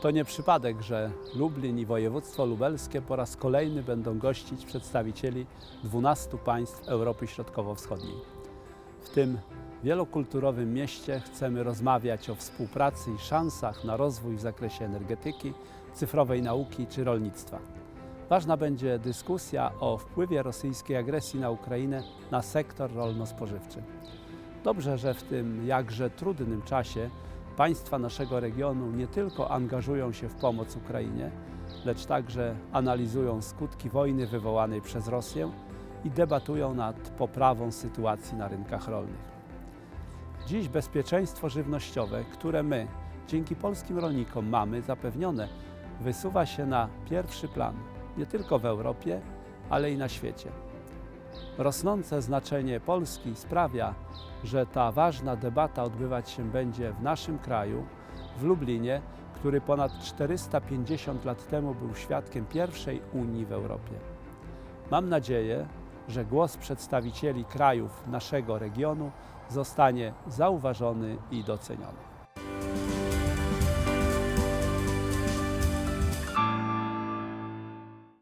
To nie przypadek, że Lublin i województwo lubelskie po raz kolejny będą gościć przedstawicieli 12 państw Europy Środkowo-Wschodniej. W tym wielokulturowym mieście chcemy rozmawiać o współpracy i szansach na rozwój w zakresie energetyki, cyfrowej nauki czy rolnictwa. Ważna będzie dyskusja o wpływie rosyjskiej agresji na Ukrainę na sektor rolno-spożywczy. Dobrze, że w tym jakże trudnym czasie państwa naszego regionu nie tylko angażują się w pomoc Ukrainie, lecz także analizują skutki wojny wywołanej przez Rosję i debatują nad poprawą sytuacji na rynkach rolnych. Dziś bezpieczeństwo żywnościowe, które my dzięki polskim rolnikom mamy zapewnione, wysuwa się na pierwszy plan nie tylko w Europie, ale i na świecie. Rosnące znaczenie Polski sprawia, że ta ważna debata odbywać się będzie w naszym kraju, w Lublinie, który ponad 450 lat temu był świadkiem pierwszej Unii w Europie. Mam nadzieję, że głos przedstawicieli krajów naszego regionu zostanie zauważony i doceniony.